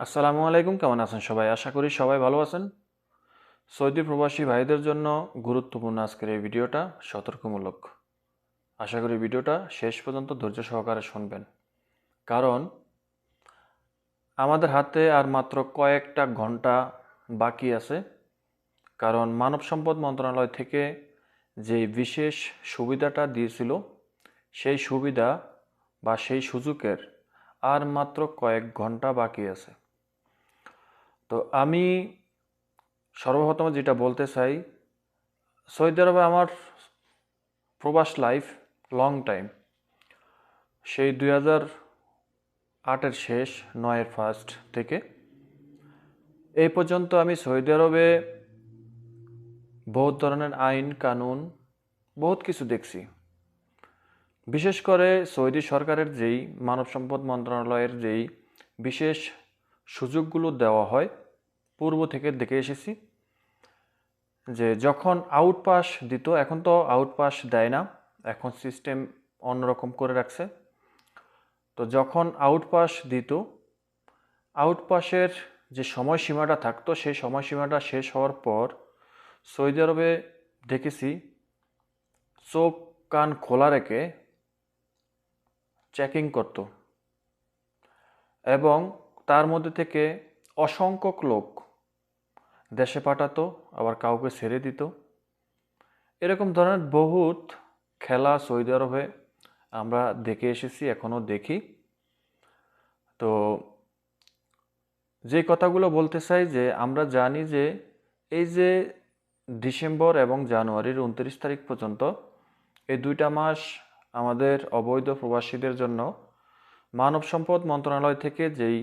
আসসালামু আলাইকুম, কেমন আছেন সবাই? আশা করি সবাই ভালো আছেন। সৌদি প্রবাসী ভাইদের জন্য গুরুত্বপূর্ণ আজকের এই ভিডিওটা সতর্কমূলক। আশা করি ভিডিওটা শেষ পর্যন্ত ধৈর্য সহকারে শুনবেন। কারণ আমাদের হাতে আর মাত্র কয়েকটা ঘণ্টা বাকি আছে। কারণ মানব সম্পদ মন্ত্রণালয় থেকে যে বিশেষ সুবিধাটা দিয়েছিল, সেই সুবিধা বা সেই সুযোগের আর মাত্র কয়েক ঘণ্টা বাকি আছে। তো আমি সর্বপ্রথম যেটা বলতে চাই সৌদি আরবে আমার প্রবাস লাইফ লং টাইম সেই দুই হাজার আটের শেষ, নয়ের ফার্স্ট থেকে। এই পর্যন্ত আমি সৌদি আরবে বহুত ধরনের আইন, কানুন, বহুত কিছু দেখছি। বিশেষ করে সৌদি সরকারের যেই মানব সম্পদ মন্ত্রণালয়ের যেই বিশেষ সুযোগগুলো দেওয়া হয় পূর্ব থেকে দেখে এসেছি যে যখন আউটপাস দিত, এখন তো আউটপাস দেয় না, এখন সিস্টেম অন্যরকম করে রাখছে। তো যখন আউটপাস দিত, আউটপাসের যে সময়সীমাটা থাকতো, সেই সময়সীমাটা শেষ হওয়ার পর সৌদি আরবে দেখেছি, চোখ কান খোলা রেখে চেকিং করত। এবং তার মধ্যে থেকে অসংখ্যক লোক দেশে পাঠাতো, আবার কাউকে ছেড়ে দিত। এরকম ধরনের বহুত খেলা সৌদি আরবে আমরা দেখে এসেছি এখনও দেখি। তো যে কথাগুলো বলতে চাই যে, আমরা জানি যে, এই যে ডিসেম্বর এবং জানুয়ারির উনত্রিশ তারিখ পর্যন্ত এই দুইটা মাস আমাদের অবৈধ প্রবাসীদের জন্য মানব সম্পদ মন্ত্রণালয় থেকে যেই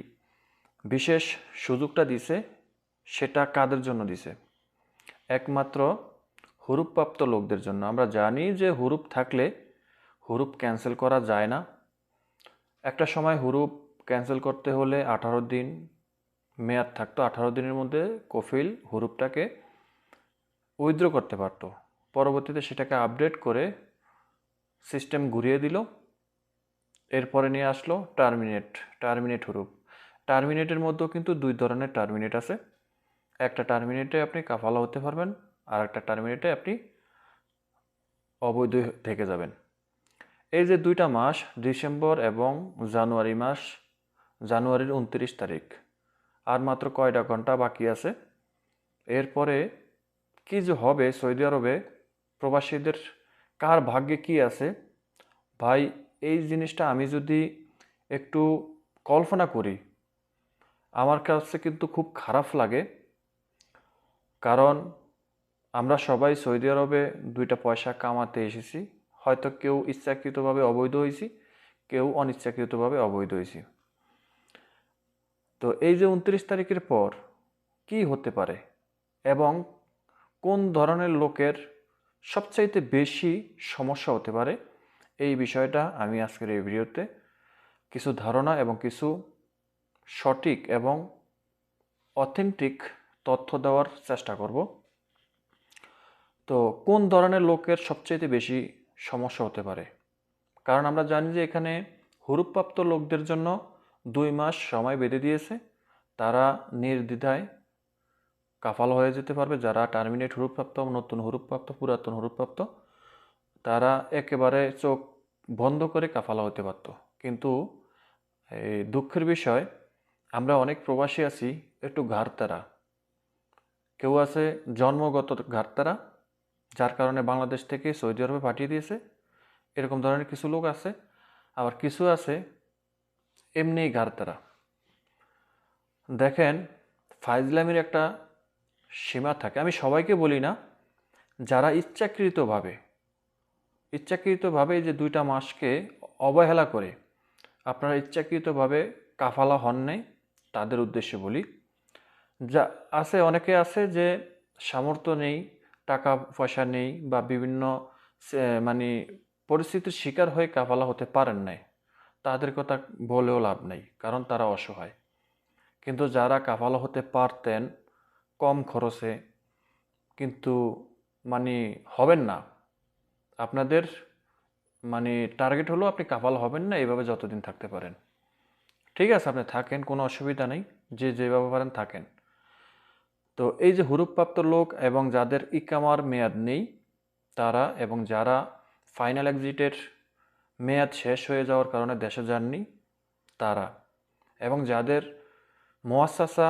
বিশেষ সুযোগটা দিছে সেটা কাদের জন্য দিছে? একমাত্র হুরুপপ্রাপ্ত লোকদের জন্য। আমরা জানি যে হুরুপ থাকলে হুরুপ ক্যান্সেল করা যায় না। একটা সময় হুরুপ ক্যান্সেল করতে হলে আঠারো দিন মেয়াদ থাকতো। আঠারো দিনের মধ্যে কফিল হুরুপটাকে উইথড্র করতে পারতো। পরবর্তীতে সেটাকে আপডেট করে সিস্টেম ঘুরিয়ে দিল। এরপরে নিয়ে আসলো টার্মিনেট টার্মিনেট হুরুপ। টার্মিনেটের মধ্যেও কিন্তু দুই ধরনের টার্মিনেট আছে। একটা টার্মিনেটে আপনি কাফালা হতে পারবেন, আর একটা টার্মিনেটে আপনি অবৈধ থেকে যাবেন। এই যে দুইটা মাস, ডিসেম্বর এবং জানুয়ারি মাস, জানুয়ারির উনত্রিশ তারিখ, আর মাত্র কয়টা ঘণ্টা বাকি আছে? এরপরে কি যে হবে সৌদি আরবে, প্রবাসীদের, কার ভাগ্যে কি আছে? ভাই, এই জিনিসটা আমি যদি একটু কল্পনা করি, আমার কাছে কিন্তু খুব খারাপ লাগে। কারণ আমরা সবাই সৌদি আরবে দুইটা পয়সা কামাতে এসেছি। হয়তো কেউ ইচ্ছাকৃতভাবে অবৈধ হয়েছি, কেউ অনিচ্ছাকৃতভাবে অবৈধ হয়েছি। তো এই যে উনত্রিশ তারিখের পর কি হতে পারে এবং কোন ধরনের লোকের সবচাইতে বেশি সমস্যা হতে পারে, এই বিষয়টা আমি আজকের এই ভিডিওতে কিছু ধারণা এবং কিছু সঠিক এবং অথেন্টিক তথ্য দেওয়ার চেষ্টা করব। তো কোন ধরনের লোকের সবচেয়ে বেশি সমস্যা হতে পারে? কারণ আমরা জানি যে এখানে হুরুপ্রাপ্ত লোকদের জন্য দুই মাস সময় বেঁধে দিয়েছে। তারা নির্দ্বিধায় কাফাল হয়ে যেতে পারবে। যারা টার্মিনেট হুরুপ্রাপ্ত নতুন হুরুপ্রাপ্ত পুরাতন হুরুপ্রাপ্ত তারা একেবারে চোখ বন্ধ করে কাফালা হতে পারত। কিন্তু দুঃখের বিষয়, আমরা অনেক প্রবাসী আছি, একটু ঘাড়তারা কেউ আছে জন্মগত ঘাড়তারা যার কারণে বাংলাদেশ থেকে সৌদি আরবে পাঠিয়ে দিয়েছে। এরকম ধরনের কিছু লোক আছে। আবার কিছু আছে এমনিই ঘাড়তারা দেখেন, ফাইজলামের একটা সীমা থাকে। আমি সবাইকে বলি না, যারা ইচ্ছাকৃতভাবে ইচ্ছাকৃতভাবে যে দুইটা মাসকে অবহেলা করে, আপনারা ইচ্ছাকৃতভাবে কাফালা হন নাই, তাদের উদ্দেশ্যে বলি যা আছে, অনেকে আছে যে সামর্থ্য নেই, টাকা পয়সা নেই বা বিভিন্ন মানে পরিস্থিতির শিকার হয়ে কাফালা হতে পারেন নাই। তাদের কথা বলেও লাভ নেই, কারণ তারা অসহায়। কিন্তু যারা কাফালা হতে পারতেন কম খরচে, কিন্তু মানে হবেন না। আপনাদের মানে টার্গেট হলো আপনি কাফাল হবেন না এইভাবে যতদিন থাকতে পারেন। ঠিক আছে, আপনি থাকেন, কোনো অসুবিধা নেই, যে যেভাবে পারেন থাকেন। তো এই যে হুরুপ্রাপ্ত লোক এবং যাদের ইকামার মেয়াদ নেই তারা এবং যারা ফাইনাল এক্সিটের মেয়াদ শেষ হয়ে যাওয়ার কারণে দেশে যাননি, তারা এবং যাদের মোয়াসাসা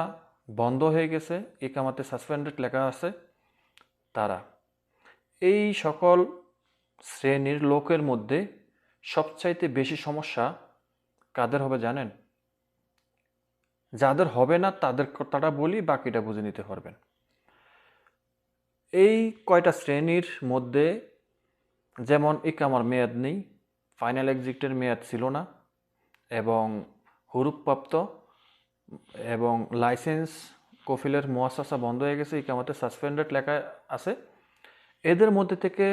বন্ধ হয়ে গেছে, ইকামাতে সাসপেন্ডেড লেখা আছে, তারা। এই সকল শ্রেণির লোকের মধ্যে সবচাইতে বেশি সমস্যা কাদের হবে জানেন? যাদের হবে না, তাদের কথাটা বলি, বাকিটা বুঝে নিতে পারবেন। এই কয়টা শ্রেণির মধ্যে যেমন ইকামার মেয়াদ নেই ফাইনাল এক্সিটের মেয়াদ ছিল না, এবং হুরুপ্রাপ্ত এবং লাইসেন্স কফিলের মোয়াসাসা বন্ধ হয়ে গেছে ইকামাতে সাসপেন্ডেড লেখা আছে। এদের মধ্যে থেকে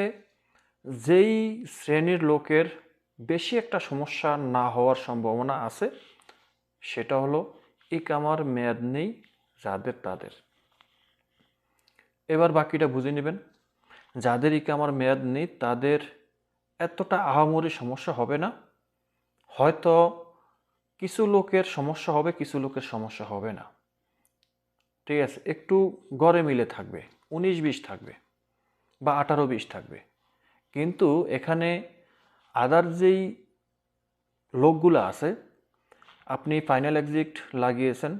যেই শ্রেণির লোকের বেশি একটা সমস্যা না হওয়ার সম্ভাবনা আছে, সেটা হলো ইকামার মেয়াদ নেই, যাদের তাদের। এবার বাকিটা বুঝে নেবেন। যাদের ইকামার মেয়াদ নেই, তাদের এতটা আহামরি সমস্যা হবে না। হয়তো কিছু লোকের সমস্যা হবে, কিছু লোকের সমস্যা হবে না। ঠিক আছে, একটু গড়ে মিলে থাকবে, উনিশ বিশ থাকবে বা আঠারো বিশ থাকবে। কিন্তু এখানে আদার যেই লোকগুলো আছে আপনি ফাইনাল এক্সিট লাগিয়েছেন,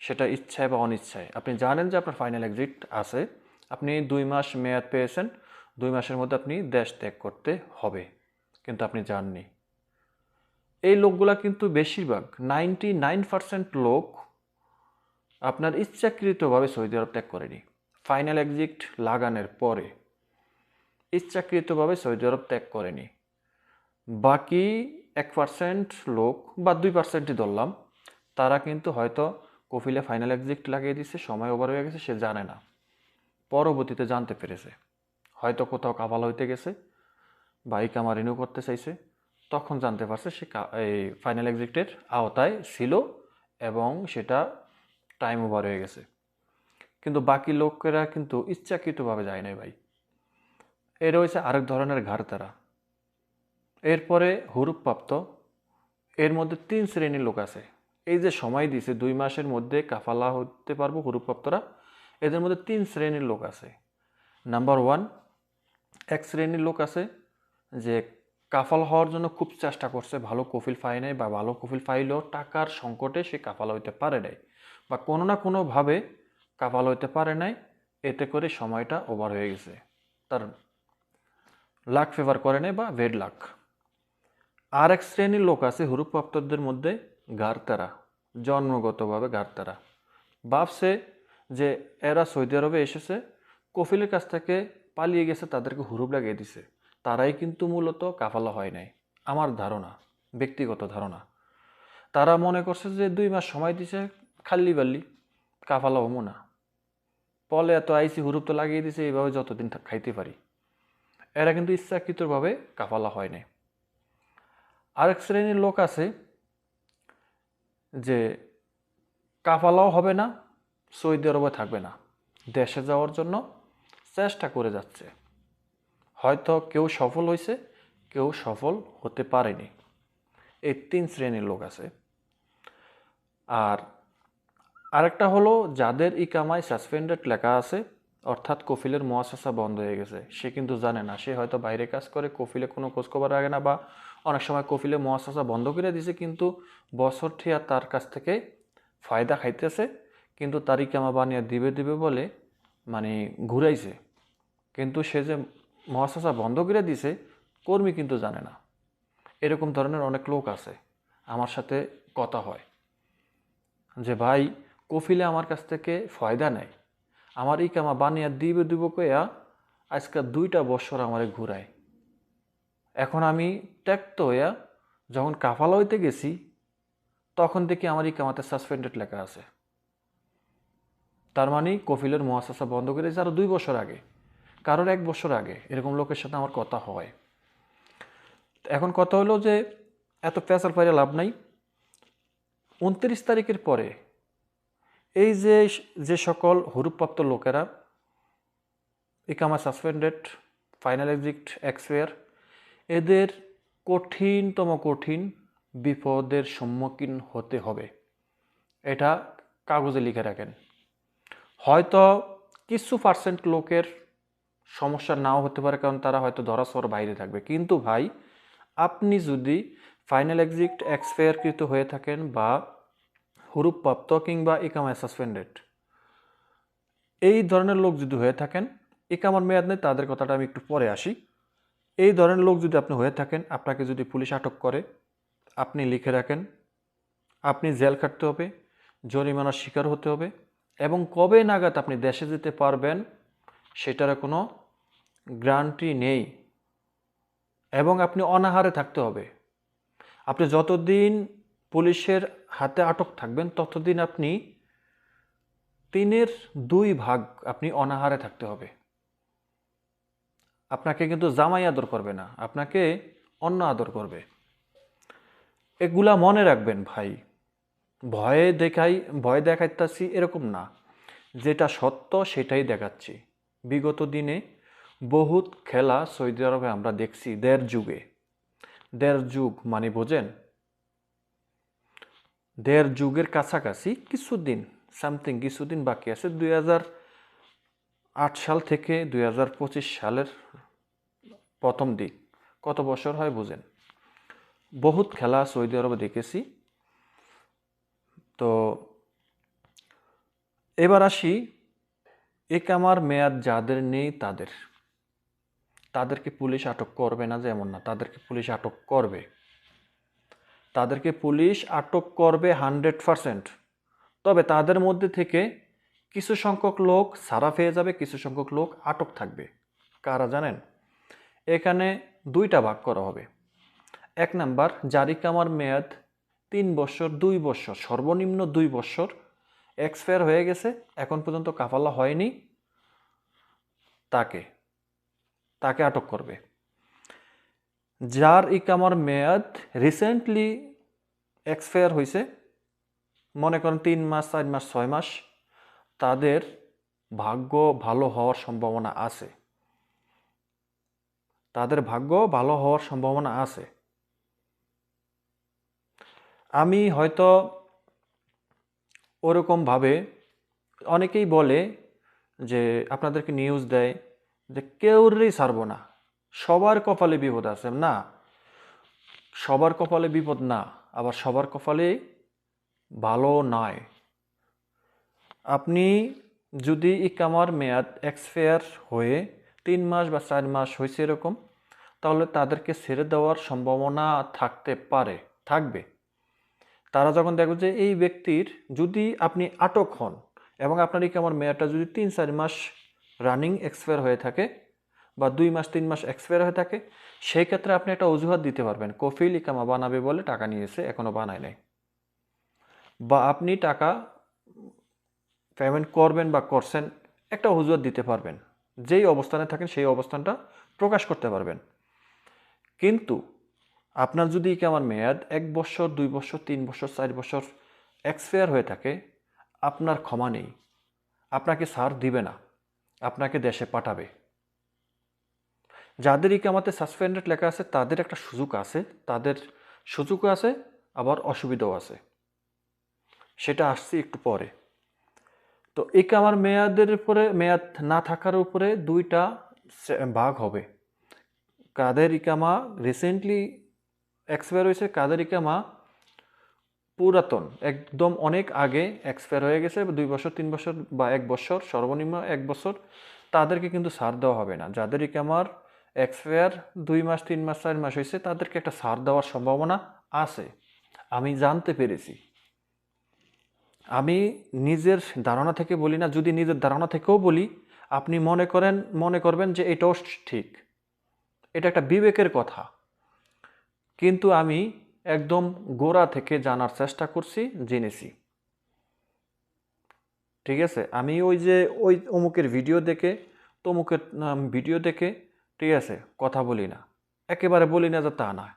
সেটা ইচ্ছায় বা অনিচ্ছায়। আপনি জানেন যে আপনার ফাইনাল এক্সিট আছে। আপনি দুই মাস মেয়াদ পেয়েছেন, দুই মাসের মধ্যে আপনি দেশ ত্যাগ করতে হবে, কিন্তু আপনি যাননি। এই লোকগুলা কিন্তু বেশিরভাগ নাইনটি নাইন পার্সেন্ট লোক আপনার ইচ্ছাকৃতভাবে সৌদি আরব ত্যাগ করেনি। ফাইনাল এক্সিট লাগানোর পরে ইচ্ছাকৃতভাবে সৌদি আরব ত্যাগ করেনি। বাকি এক পার্সেন্ট লোক বা দুই পার্সেন্টই ধরলাম, তারা কিন্তু হয়তো কফিলে ফাইনাল এক্সিট লাগিয়ে দিচ্ছে সময় ওভার হয়ে গেছে, সে জানে না। পরবর্তীতে জানতে পেরেছে। হয়তো কোথাও কাবাল হইতে গেছে বা ইকামা রিনিউ করতে চাইছে, তখন জানতে পারছে সে এই ফাইনাল এক্সিটের আওতায় ছিল এবং সেটা টাইম ওভার হয়ে গেছে। কিন্তু বাকি লোকেরা কিন্তু ইচ্ছাকৃতভাবে যায় নাই ভাই। এর হয়েছে আরেক ধরনের ঘাড়তারা। এরপরে হুরুপ্রাপ্ত এর মধ্যে তিন শ্রেণির লোক আছে। এই যে সময় দিছে, দুই মাসের মধ্যে কাফালা হতে পারব হুরুপ্রাপ্তরা এদের মধ্যে তিন শ্রেণির লোক আছে। নাম্বার ওয়ান এক শ্রেণির লোক আছে যে কাফাল হওয়ার জন্য খুব চেষ্টা করছে, ভালো কফিল পায় নাই বা ভালো কফিল পাইলেও টাকার সংকটে সে কাফাল হইতে পারে নাই বা কোনো না কোনোভাবে কাফাল হইতে পারে নাই, এতে করে সময়টা ওভার হয়ে গেছে। তার লাক ফেভার করে নাই বা ভেড লাক আর এক শ্রেণির লোক আছে হুরুপ্রাপ্তদের মধ্যে গারতারা, জন্মগতভাবে গারতারা। ভাবছে যে এরা সৌদি আরবে এসেছে, কফিলের কাছ থেকে পালিয়ে গেছে, তাদেরকে হুরুপ লাগিয়ে দিছে। তারাই কিন্তু মূলত কাফালা হয় নাই। আমার ধারণা, ব্যক্তিগত ধারণা। তারা মনে করছে যে দুই মাস সময় দিছে, খাল্লি বাল্লি, কাফালা হমো না। পলে এত আইসি হুরুপ তো লাগিয়ে দিছে, এইভাবে যতদিন খাইতে পারি। এরা কিন্তু ইচ্ছাকৃতভাবে কাফালা হয় নাই। আরেক শ্রেণির লোক আছে যে কাফালাও হবে না, সৌদি আরবে থাকবে না। দেশে যাওয়ার জন্য চেষ্টা করে যাচ্ছে। হয়তো কেউ সফল হয়েছে, কেউ সফল হতে পারেনি। এই তিন শ্রেণির লোক আছে। আর আরেকটা হলো, যাদের ইকামায় সাসপেন্ডেড লেখা আছে, অর্থাৎ কফিলের মহাশাসা বন্ধ হয়ে গেছে। সে কিন্তু জানে না, সে হয়তো বাইরে কাজ করে, কফিলে কোনো খোঁজখবর রাখে না বা অনেক সময় কফিলে মহাশাসা বন্ধ করে দিছে, কিন্তু বছর ঠিয়া তার কাছ থেকে ফায়দা খাইতেছে, কিন্তু তার ইকামা বানিয়ে দিবে দিবে বলে মানে ঘুরাইছে। কিন্তু সে যে মহাশাসা বন্ধ করে দিছে, কর্মী কিন্তু জানে না। এরকম ধরনের অনেক লোক আছে, আমার সাথে কথা হয়, যে ভাই, কফিলে আমার কাছ থেকে ফয়দা নেয় আমার ই কামা বানিয়া দিবে দিব কয়া আজকে দুইটা বছর আমারে ঘুরায়। এখন আমি ত্যাক্ত হইয়া যখন কাফালা হইতে গেছি, তখন দেখি আমার ই কামাতে সাসপেন্ডেড লেখা আছে। তার মানে কফিলের মহাশাসা বন্ধ করে আরও দুই বছর আগে। কারোর এক বছর আগে এরকম লোকের সাথে আমার কথা হয়। এখন কথা হলো যে এত পেঁচাল পাইরে লাভ নাই। উনত্রিশ তারিখের পরে এই যে যে সকল হুরুপ্রাপ্ত লোকেরা ইকামা সাসপেন্ডেড ফাইনাল এক্সিট এক্সপেয়ার এদের কঠিনতম কঠিন বিপদের সম্মুখীন হতে হবে। এটা কাগজে লিখে রাখেন। হয়তো কিছু পার্সেন্ট লোকের সমস্যা নাও হতে পারে, কারণ তারা হয়তো ধরাছোঁয়ার বাইরে থাকবে। কিন্তু ভাই, আপনি যদি ফাইনাল এক্সিট এক্সপায়ারকৃত হয়ে থাকেন বা হুরুপ্রাপ্ত কিংবা ইকামায় সাসপেন্ডেড এই ধরনের লোক যদি হয়ে থাকেন, ইকামার মেয়াদ নেই, তাদের কথাটা আমি একটু পরে আসি। এই ধরনের লোক যদি আপনি হয়ে থাকেন, আপনাকে যদি পুলিশ আটক করে, আপনি লিখে রাখেন, আপনি জেল খাটতে হবে, জরিমানার শিকার হতে হবে এবং কবে নাগাদ আপনি দেশে যেতে পারবেন সেটার কোনো গ্যারান্টি নেই এবং আপনি অনাহারে থাকতে হবে। আপনি যতদিন পুলিশের হাতে আটক থাকবেন, ততদিন আপনি তিনের দুই ভাগ আপনি অনাহারে থাকতে হবে। আপনাকে কিন্তু জামাই আদর করবে না, আপনাকে অন্য আদর করবে। এগুলা মনে রাখবেন ভাই। ভয়ে দেখাই, ভয় দেখাইতেছি এরকম না। যেটা সত্য সেটাই দেখাচ্ছি। বিগত দিনে বহুত খেলা সৌদি আরবে আমরা দেখছি দেড় যুগে। দেড় যুগ মানে বোঝেন? দেড় যুগের কাছাকাছি কিছুদিন, সামথিং কিছুদিন বাকি আছে। দুই হাজার আট সাল থেকে দুই হাজার পঁচিশ সালের প্রথম দিক। কত বছর হয় বুঝেন? বহুত খেলা সৌদি আরবে দেখেছি। তো এবার আসি একামার মেয়াদ যাদের নেই তাদের। তাদেরকে পুলিশ আটক করবে না যে এমন না, তাদেরকে পুলিশ আটক করবে। তাদেরকে পুলিশ আটক করবে হান্ড্রেড পারসেন্ট। তবে তাদের মধ্যে থেকে কিছু সংখ্যক লোক সারা পেয়ে যাবে, কিছু সংখ্যক লোক আটক থাকবে। কারা জানেন? এখানে দুইটা ভাগ করা হবে। এক নাম্বার জারি কামার মেয়াদ তিন বছর, দুই বছর, সর্বনিম্ন দুই বছর। এক্সপায়ার হয়ে গেছে, এখন পর্যন্ত কাফালা হয়নি। তাকে তাকে আটক করবে। যার ইকামার মেয়াদ রিসেন্টলি এক্সপায়ার হয়েছে মনে করেন তিন মাস, চার মাস, ছয় মাস। তাদের ভাগ্য ভালো হওয়ার সম্ভাবনা আছে। তাদের ভাগ্য ভালো হওয়ার সম্ভাবনা আছে। আমি হয়তো ওরকমভাবে অনেকেই বলে যে, আপনাদেরকে নিউজ দেয় যে কেউরেই ছাড়বো না। সবার কপালে বিপদ আছে। না, সবার কপালে বিপদ না, আবার সবার কপালে ভালো নয়। আপনি যদি ইকামার মেয়াদ এক্সপায়ার হয়ে তিন মাস বা চার মাস হয়েছে এরকম, তাহলে তাদেরকে ছেড়ে দেওয়ার সম্ভাবনা থাকতে পারে, থাকবে। তারা যখন দেখবে যে এই ব্যক্তির যদি আপনি আটক হন এবং আপনার ইকামার মেয়াদটা যদি তিন চার মাস রানিং এক্সপায়ার হয়ে থাকে বা দুই মাস, তিন মাস এক্সপায়ার হয়ে থাকে, সেই ক্ষেত্রে আপনি একটা অজুহাত দিতে পারবেন, কফিল ইকামা বানাবে বলে টাকা নিয়েছে এখনও বানায় নাই। বা আপনি টাকা পেমেন্ট করবেন বা করছেন, একটা অজুহাত দিতে পারবেন। যেই অবস্থানে থাকেন, সেই অবস্থানটা প্রকাশ করতে পারবেন। কিন্তু আপনার যদি আমার মেয়াদ এক বছর, দুই বছর, তিন বছর, চার বছর এক্সপায়ার হয়ে থাকে, আপনার ক্ষমা নেই। আপনাকে সার দিবে না। আপনাকে দেশে পাঠাবে। যাদের ইকামাতে সাসপেন্ডেড লেখা আছে, তাদের একটা সুযোগ আছে, তাদের সুযোগও আছে, আবার অসুবিধাও আছে। সেটা আসছে একটু পরে। তো ইকামার মেয়াদের উপরে, মেয়াদ না থাকার উপরে দুইটা ভাগ হবে। কাদের ইকামা রিসেন্টলি এক্সপায়ার হয়েছে কাদের ইকামা পুরাতন, একদম অনেক আগে এক্সপায়ার হয়ে গেছে, দুই বছর, তিন বছর বা এক বছর, সর্বনিম্ন এক বছর, তাদেরকে কিন্তু ছাড় দেওয়া হবে না। যাদের ইকামার এক্সপায়ার দুই মাস, তিন মাস, চার মাস হয়েছে, তাদেরকে একটা ছাড় দেওয়ার সম্ভাবনা আছে। আমি জানতে পেরেছি। আমি নিজের ধারণা থেকে বলি না, যদি নিজের ধারণা থেকেও বলি, আপনি মনে করেন, মনে করবেন যে এটাও ঠিক। এটা একটা বিবেকের কথা। কিন্তু আমি একদম গোড়া থেকে জানার চেষ্টা করছি জেনেছি। ঠিক আছে? আমি ওই যে, ওই অমুকের ভিডিও দেখে, তমুকের ভিডিও দেখে, ঠিক আছে, কথা বলি না। একেবারে বলি না যে তা না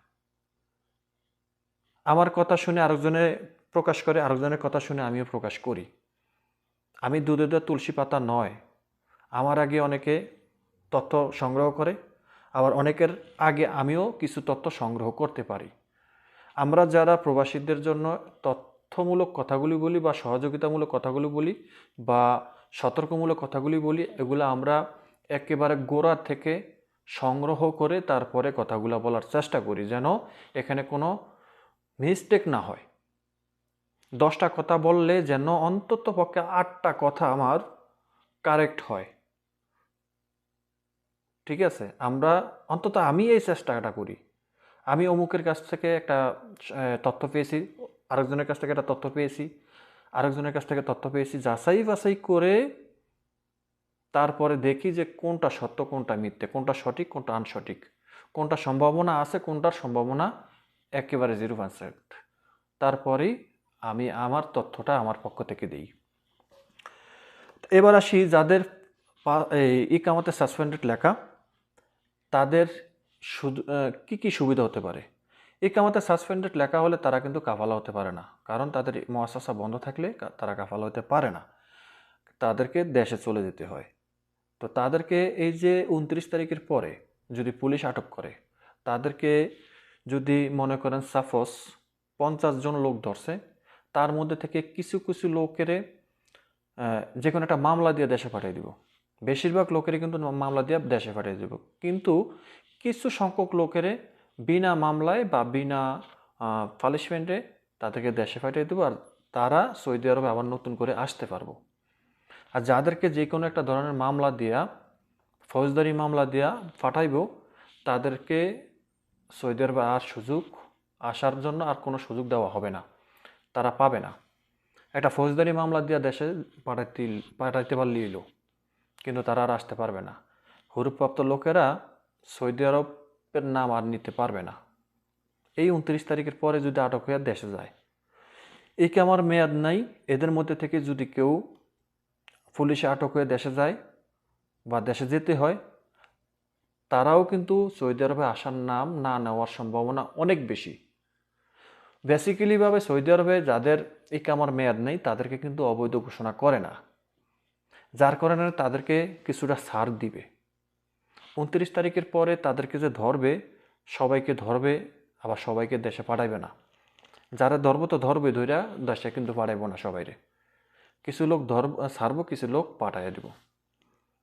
আমার কথা শুনে আরেকজনে প্রকাশ করে, আরেকজনের কথা শুনে আমিও প্রকাশ করি। আমি দুধে দুধে তুলসী পাতা নয়। আমার আগে অনেকে তথ্য সংগ্রহ করে, আবার অনেকের আগে আমিও কিছু তথ্য সংগ্রহ করতে পারি। আমরা যারা প্রবাসীদের জন্য তথ্যমূলক কথাগুলি বলি বা সহযোগিতামূলক কথাগুলি বলি বা সতর্কমূলক কথাগুলি বলি, এগুলো আমরা একেবারে গোড়া থেকে সংগ্রহ করে তারপরে কথাগুলো বলার চেষ্টা করি যেন এখানে কোনো মিস্টেক না হয়। দশটা কথা বললে যেন অন্তত পক্ষে আটটা কথা আমার কারেক্ট হয়। ঠিক আছে? আমরা, অন্তত আমি এই চেষ্টাটা করি। আমি অমুকের কাছ থেকে একটা তথ্য পেয়েছি, আরেকজনের কাছ থেকে একটা তথ্য পেয়েছি, আরেকজনের কাছ থেকে তথ্য পেয়েছি, যাচাই বাছাই করে তারপরে দেখি যে কোনটা সত্য, কোনটা মিথ্যে, কোনটা সঠিক, কোনটা আনসঠিক। কোনটা সম্ভাবনা আছে, কোনটার সম্ভাবনা একেবারে জিরো পার্সেন্ট তারপরেই আমি আমার তথ্যটা আমার পক্ষ থেকে দিই। এবার আসি যাদের এই ইকামতে সাসপেন্ডেড লেখা, তাদের শুধু কি কি সুবিধা হতে পারে? ইকামতে সাসপেন্ডেড লেখা হলে তারা কিন্তু কাফালা হতে পারে না। কারণ তাদের মহাশাসা বন্ধ থাকলে তারা কাফালা হতে পারে না। তাদেরকে দেশে চলে যেতে হয়। তো তাদেরকে এই যে উনত্রিশ তারিখের পরে যদি পুলিশ আটক করে, তাদেরকে যদি মনে করেন সাপোজ পঞ্চাশ জন লোক ধরছে তার মধ্যে থেকে কিছু কিছু লোকেরে যে কোনো একটা মামলা দিয়ে দেশে পাঠিয়ে দিব। বেশিরভাগ লোকেরই কিন্তু মামলা দিয়ে দেশে পাঠিয়ে দিব। কিন্তু কিছু সংখ্যক লোকেরে বিনা মামলায় বা বিনা পালিশমেন্টে তাদেরকে দেশে পাঠিয়ে দেবো আর তারা সৌদি আরবে আবার নতুন করে আসতে পারব। আর যাদেরকে যে কোনো একটা ধরনের মামলা দিয়া, ফৌজদারি মামলা দিয়া পাঠাইব, তাদেরকে সৌদি আরবে আর সুযোগ, আসার জন্য আর কোনো সুযোগ দেওয়া হবে না। তারা পাবে না। একটা ফৌজদারি মামলা দিয়ে দেশে পাঠাইতে পাঠাইতে পারলেই এলো কিন্তু তারা আর আসতে পারবে না। হুরুপ্রাপ্ত লোকেরা সৌদি আরবের নাম আর নিতে পারবে না। এই উনত্রিশ তারিখের পরে যদি আটক হয়ে দেশে যায় এই আমার মেয়াদ নাই, এদের মধ্যে থেকে যদি কেউ পুলিশে আটক হয়ে দেশে যায় বা দেশে যেতে হয়, তারাও কিন্তু সৌদি আরবে আসার নাম না নেওয়ার সম্ভাবনা অনেক বেশি। বেসিক্যালিভাবে সৌদি আরবে যাদের এই কামার মেয়াদ নেই, তাদেরকে কিন্তু অবৈধ ঘোষণা করে না। যার কারণে তাদেরকে কিছুটা ছাড় দিবে। উনত্রিশ তারিখের পরে তাদেরকে যে ধরবে, সবাইকে ধরবে, আবার সবাইকে দেশে পাঠাইবে না। যারা ধরবো তো ধরবে ধইরা দেশে কিন্তু পাঠাইবো না সবাইরে। কিছু লোক ধর, ছাড়বো, কিছু লোক পাঠাইয়া দিব।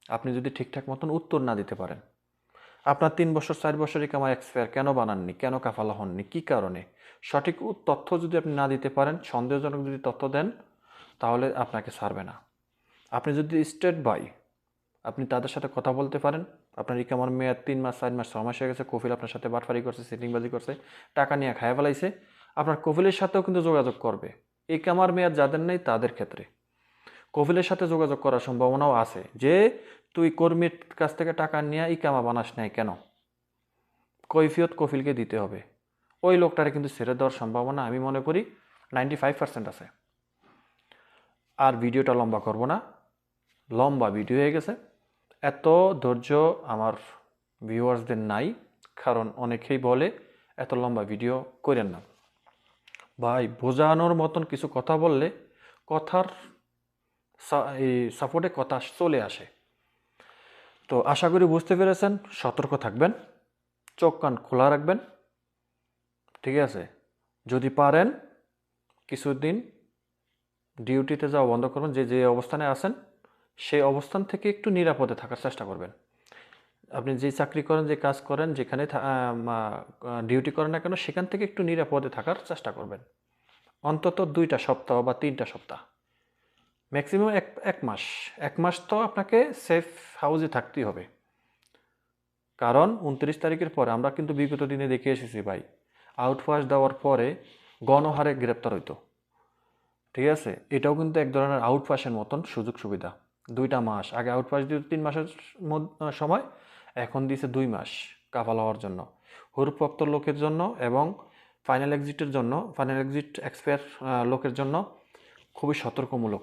আপনি যদি ঠিকঠাক মতন উত্তর না দিতে পারেন। আপনার তিন বছর, চার বছরই কামা এক্সপায়ার কেন বানাননি? কেন কাফালা হননি? কী কারণে? সঠিক তথ্য যদি আপনি না দিতে পারেন, সন্দেহজনক যদি তথ্য দেন, তাহলে আপনাকে ছাড়বে না। আপনি যদি স্টেট বাই আপনি তাদের সাথে কথা বলতে পারেন, আপনার ইকামার মেয়াদ তিন মাস, চার মাস ছ মাস হয়ে গেছে, কফিল আপনার সাথে বাটফারি করছে, সিটিংবাজি করছে, টাকা নিয়ে খায় ফেলাইছে, আপনার কফিলের সাথেও কিন্তু যোগাযোগ করবে। ইকামার মেয়াদ যাদের নেই, তাদের ক্ষেত্রে। কফিলের সাথে যোগাযোগ করার সম্ভাবনাও আছে যে তুই কর্মীর কাছ থেকে টাকা নিয়ে ইকামা বানাস নাই কেন? কৈফিয়ত কফিলকে দিতে হবে। ওই লোকটারে কিন্তু ছেড়ে দেওয়ার সম্ভাবনা আমি মনে করি নাইনটি ফাইভ পার্সেন্ট আছে। আর ভিডিওটা লম্বা করব না। লম্বা ভিডিও হয়ে গেছে। এত ধৈর্য আমার ভিউয়ার্সদের নাই, কারণ অনেকেই বলে এত লম্বা ভিডিও করেন না। ভাই, বোঝানোর মতন কিছু কথা বললে কথার সাপোর্টে কথা চলে আসে। তো আশা করি বুঝতে পেরেছেন, সতর্ক থাকবেন, চোখ কান খোলা রাখবেন, ঠিক আছে? যদি পারেন, কিছুদিন ডিউটিতে যাওয়া বন্ধ করবেন, যে যে অবস্থানে আছেন, সেই অবস্থান থেকে একটু নিরাপদে থাকার চেষ্টা করবেন। আপনি যে চাকরি করেন, যে কাজ করেন, যেখানে ডিউটি করেন না কেন, সেখান থেকে একটু নিরাপদে থাকার চেষ্টা করবেন। অন্তত দুইটা সপ্তাহ বা তিনটা সপ্তাহ। ম্যাক্সিমাম এক এক মাস। এক মাস তো আপনাকে সেফ হাউসে থাকতেই হবে। কারণ উনত্রিশ তারিখের পরে আমরা কিন্তু বিগত দিনে দেখে এসেছি ভাই আউটপাস দেওয়ার পরে গণহারে গ্রেপ্তার হইতো। ঠিক আছে? এটাও কিন্তু এক ধরনের আউটপাসের মতন সুযোগ সুবিধা। দুইটা মাস। আগে আউটপাস দিত তিন মাসের সময়, এখন দিয়েছে দুই মাস কাফাল হওয়ার জন্য। হুরপ্রাপ্ত লোকের জন্য এবং ফাইনাল এক্সিটের জন্য ফাইনাল এক্সিট এক্সপায়ার লোকের জন্য খুবই সতর্কমূলক।